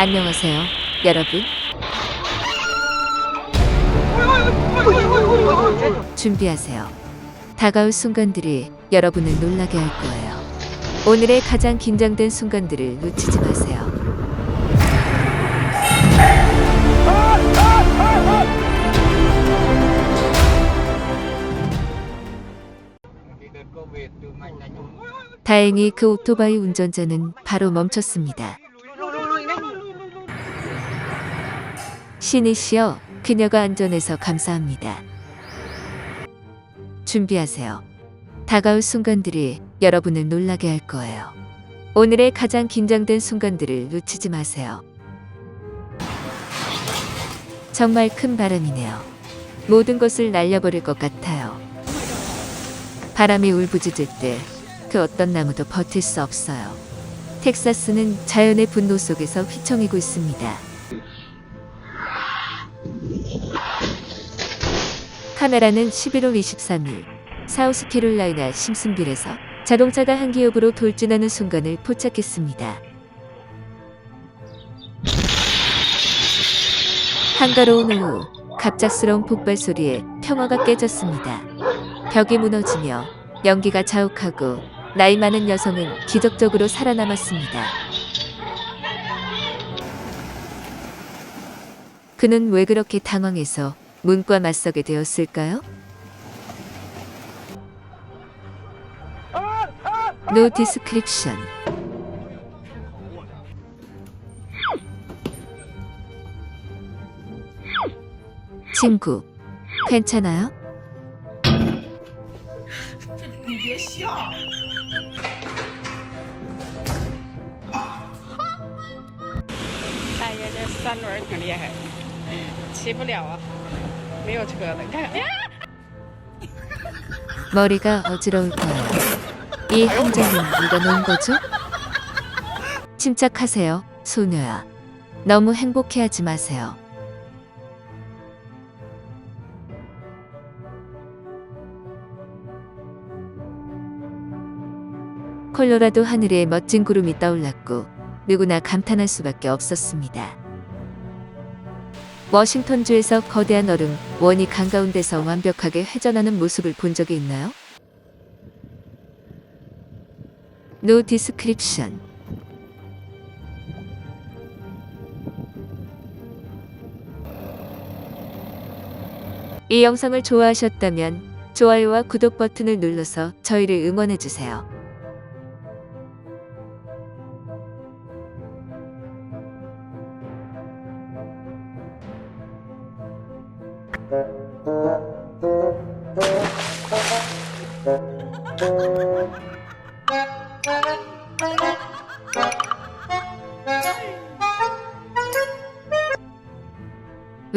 안녕하세요, 여러분. 준비하세요. 다가올 순간들이 여러분을 놀라게 할 거예요. 오늘의 가장 긴장된 순간들을 놓치지 마세요. 다행히 그 오토바이 운전자는 바로 멈췄습니다. 신이시여, 그녀가 안전해서 감사합니다. 준비하세요. 다가올 순간들이 여러분을 놀라게 할 거예요. 오늘의 가장 긴장된 순간들을 놓치지 마세요. 정말 큰 바람이네요. 모든 것을 날려버릴 것 같아요. 바람이 울부짖을 때 그 어떤 나무도 버틸 수 없어요. 텍사스는 자연의 분노 속에서 휘청이고 있습니다. 카메라는 11월 23일 사우스캐롤라이나 심슨빌에서 자동차가 한 기업으로 돌진하는 순간을 포착했습니다. 한가로운 오후 갑작스러운 폭발 소리에 평화가 깨졌습니다. 벽이 무너지며 연기가 자욱하고 나이 많은 여성은 기적적으로 살아남았습니다. 그는 왜 그렇게 당황해서 문과 맞서게 되었을까요? 노 디스크립션 친구 괜찮아요? 没有车的。看，哎呀， 머리가 어지러울 거예요. 이 함정은 누가 놓은 거죠? 침착하세요, 소녀야. 너무 행복해하지 마세요. 콜로라도 하늘에 멋진 구름이 떠올랐고 누구나 감탄할 수밖에 없었습니다. 워싱턴주에서 거대한 얼음 원이 강가운데서 완벽하게 회전하는 모습을 본 적이 있나요? 노 디스크립션 이 영상을 좋아하셨다면 좋아요와 구독 버튼을 눌러서 저희를 응원해주세요.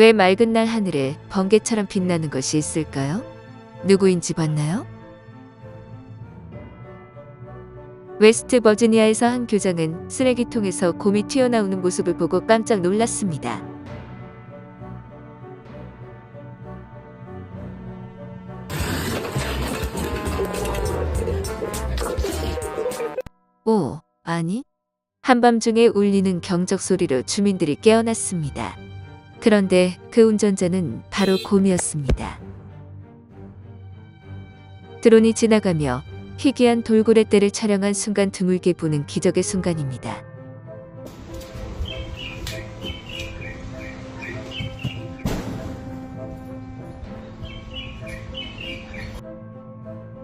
왜 맑은 날 하늘에 번개처럼 빛나는 것이 있을까요? 누구인지 봤나요? 웨스트 버지니아에서 한 교장은 쓰레기통에서 곰이 튀어나오는 모습을 보고 깜짝 놀랐습니다. 오, 아니? 한밤중에 울리는 경적 소리로 주민들이 깨어났습니다. 그런데 그 운전자는 바로 곰이었습니다. 드론이 지나가며 희귀한 돌고래 떼를 촬영한 순간 드물게 보는 기적의 순간입니다.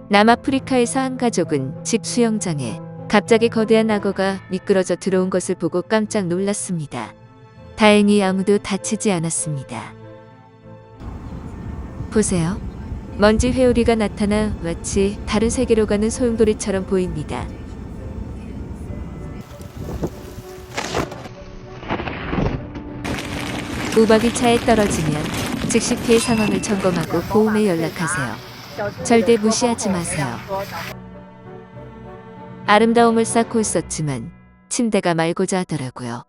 남아프리카에서 한 가족은 집 수영장에 갑자기 거대한 악어가 미끄러져 들어온 것을 보고 깜짝 놀랐습니다. 다행히 아무도 다치지 않았습니다. 보세요. 먼지 회오리가 나타나 마치 다른 세계로 가는 소용돌이처럼 보입니다. 우박이 차에 떨어지면 즉시 피해 상황을 점검하고 보험에 연락하세요. 절대 무시하지 마세요. 아름다움을 쌓고 있었지만 침대가 말고자 하더라고요.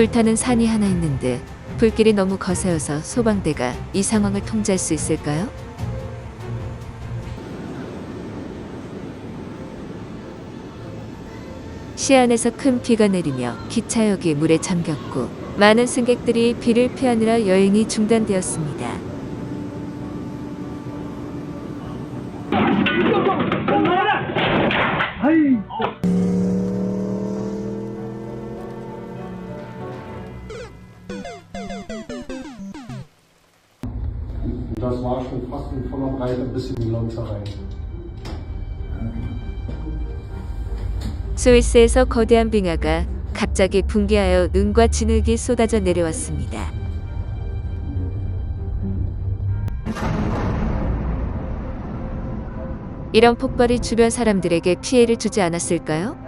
불타는 산이 하나 있는데 불길이 너무 거세어서 소방대가 이 상황을 통제할 수 있을까요? 시안에서 큰 비가 내리며 기차역이 물에 잠겼고 많은 승객들이 비를 피하느라 여행이 중단되었습니다. Das war schon fast in voller Breite bis in die Lonze rein. 스위스에서 거대한 빙하가 갑자기 붕괴하여 눈과 진흙이 쏟아져 내려왔습니다. 이런 폭발이 주변 사람들에게 피해를 주지 않았을까요?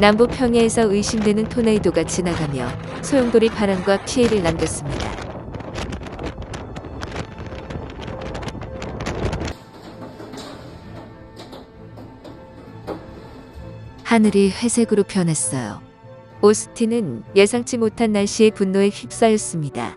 남부 평야에서 의심되는 토네이도가 지나가며 소용돌이 바람과 피해를 남겼습니다. 하늘이 회색으로 변했어요. 오스틴은 예상치 못한 날씨의 분노에 휩싸였습니다.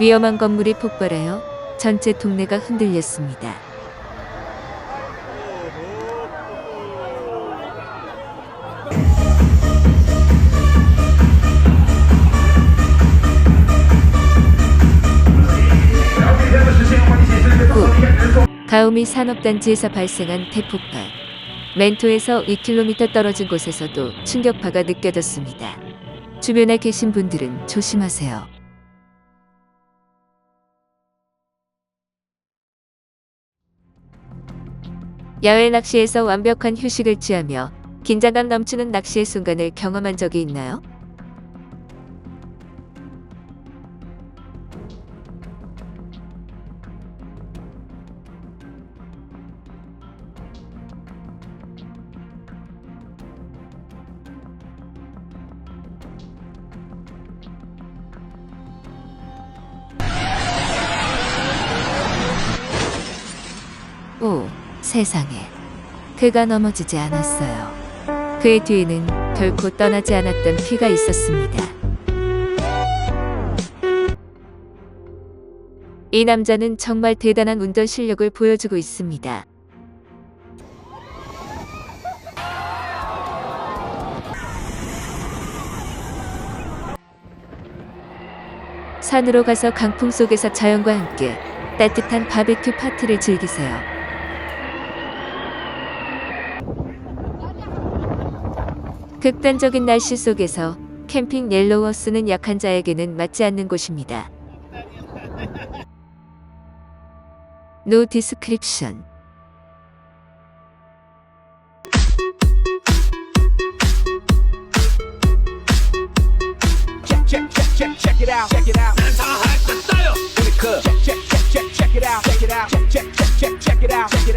위험한 건물이 폭발하여 전체 동네가 흔들렸습니다. 가우미 산업단지에서 발생한 대폭발. 멘토에서 2km 떨어진 곳에서도 충격파가 느껴졌습니다. 주변에 계신 분들은 조심하세요. 야외 낚시에서 완벽한 휴식을 취하며 긴장감 넘치는 낚시의 순간을 경험한 적이 있나요? 오, 세상에. 그가 넘어지지 않았어요. 그의 뒤에는 결코 떠나지 않았던 피가 있었습니다. 이 남자는 정말 대단한 운전 실력을 보여주고 있습니다. 산으로 가서 강풍 속에서 자연과 함께 따뜻한 바베큐 파티를 즐기세요. 극단적인 날씨 속에서 캠핑 옐로워스는 약한 자에게는 맞지 않는 곳입니다. 노 디스크립션 check, check, check, check, check it out, check it out. Check, check, check, check, check it out, check it out. Check, check, check, check, check it out, check it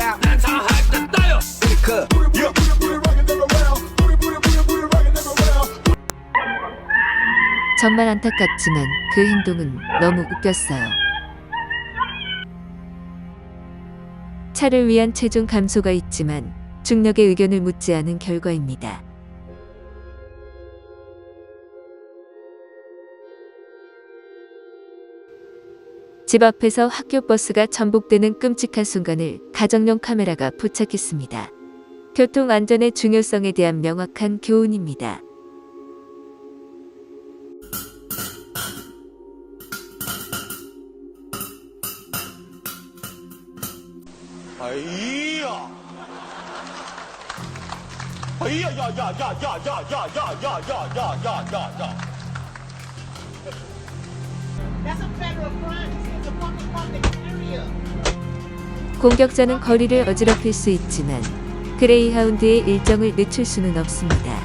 정말 안타깝지만 그 행동은 너무 웃겼어요. 차를 위한 체중 감소가 있지만 중력의 의견을 묻지 않은 결과입니다. 집 앞에서 학교 버스가 전복되는 끔찍한 순간을 가정용 카메라가 포착했습니다. 교통 안전의 중요성에 대한 명확한 교훈입니다. That's a federal crime. It's a public public area. 공격자는 거리를 어지럽힐 수 있지만 그레이하운드의 일정을 늦출 수는 없습니다.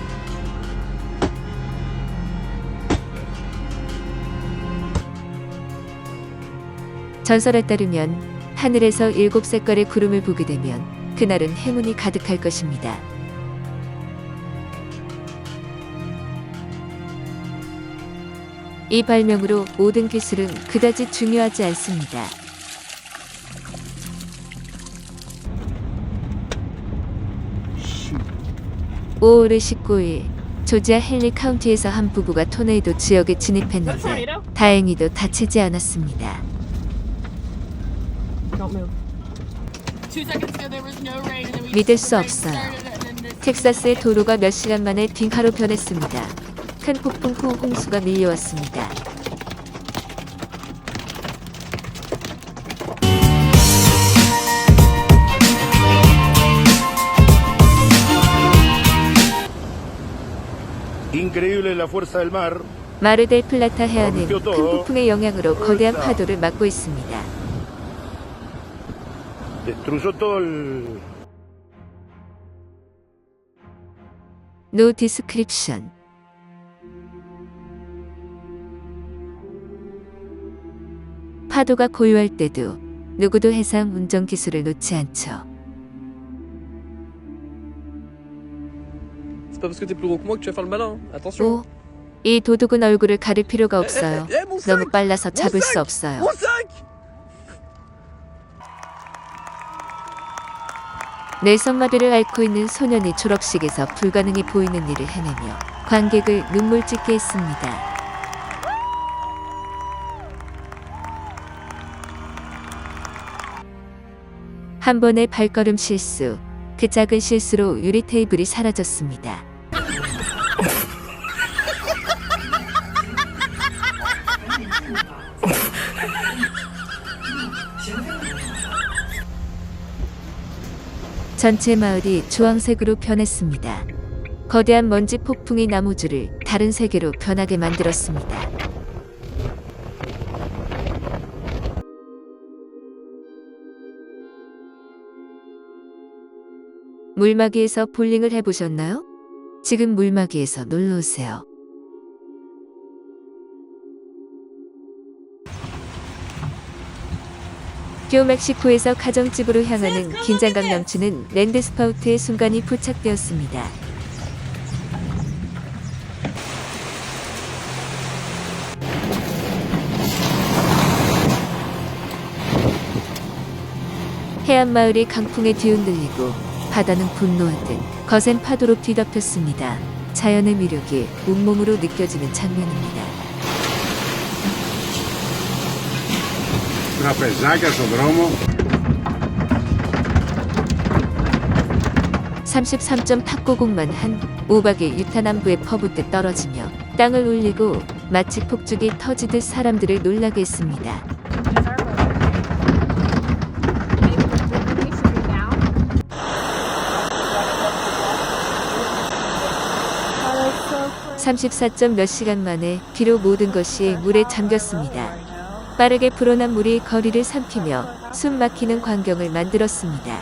전설에 따르면 하늘에서 일곱 색깔의 구름을 보게 되면 그날은 행운이 가득할 것입니다. 이 발명으로 모든 기술은 그다지 중요하지 않습니다. 5월 19일 조지아 헨리 카운티에서 한 부부가 토네이도 지역에 진입했는데 다행히도 다치지 않았습니다. 믿을 수 없어요. 텍사스의 도로가 몇 시간 만에 빙하로 변했습니다. 큰 폭풍 후 홍수가 밀려왔습니다. 마르델 플라타 해안은 큰 폭풍의 영향으로 거대한 파도를 맞고 있습니다. Destruyó todo el. 노 디스크립션 파도가 고요할 때도 누구도 해상 운전 기술을 놓지 않죠. C'est pas parce que t'es plus gros que moi que tu vas faire le malin. Attention. 오, 이 도둑은 얼굴을 가릴 필요가 없어요. Eh, 너무 빨라서 잡을 수 없어요. 내성마비를 앓고 있는 소년이 졸업식에서 불가능해 보이는 일을 해내며 관객을 눈물 짓게 했습니다. 한 번의 발걸음 실수, 그 작은 실수로 유리 테이블이 사라졌습니다. 전체 마을이 주황색으로 변했습니다. 거대한 먼지 폭풍이 나무줄을 다른 세계로 변하게 만들었습니다. 물마기에서 볼링을 해보셨나요? 지금 물마기에서 놀러 오세요. 교 멕시코에서 가정집으로 향하는 긴장감 넘치는 랜드스파우트의 순간이 포착되었습니다. 해안 마을이 강풍에 뒤흔들리고 바다는 분노하듯 거센 파도로 뒤덮였습니다. 자연의 위력이 온몸으로 느껴지는 장면입니다. Trapezaca, Sodromo. 33점 탁구공만 한 우박이 유타 남부에 퍼붓듯 떨어지며 땅을 울리고 마치 폭죽이 터지듯 사람들을 놀라게 했습니다. (34점) 몇 시간 만에 비로 모든 것이 물에 잠겼습니다. 빠르게 불어난 물이 거리를 삼키며 숨 막히는 광경을 만들었습니다.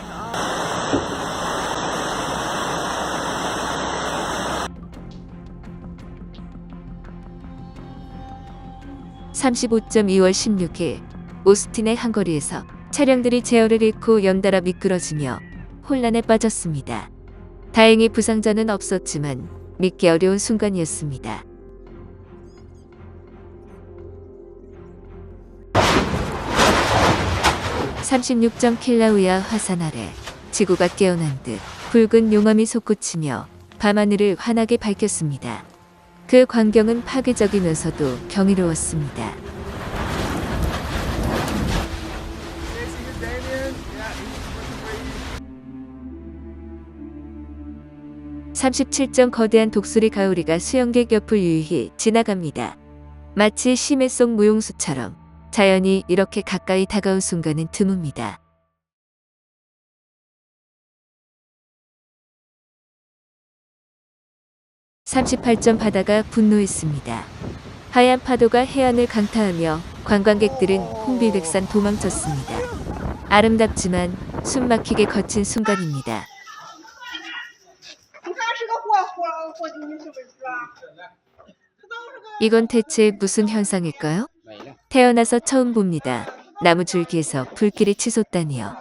(35점) 2월 16일 오스틴의 한 거리에서 차량들이 제어를 잃고 연달아 미끄러지며 혼란에 빠졌습니다. 다행히 부상자는 없었지만 믿기 어려운 순간이었습니다. 36점 킬라우야 화산 아래 지구가 깨어난 듯 붉은 용암이 솟구치며 밤하늘을 환하게 밝혔습니다. 그 광경은 파괴적이면서도 경이로웠습니다. (37점) 거대한 독수리 가오리가 수영객 옆을 유유히 지나갑니다. 마치 심해 속 무용수처럼 자연이 이렇게 가까이 다가온 순간은 드뭅니다. (38점) 바다가 분노했습니다. 하얀 파도가 해안을 강타하며 관광객들은 홍비백산 도망쳤습니다. 아름답지만 숨막히게 거친 순간입니다. 이건 대체 무슨 현상일까요? 태어나서 처음 봅니다. 나무 줄기에서 불길이 치솟다니요.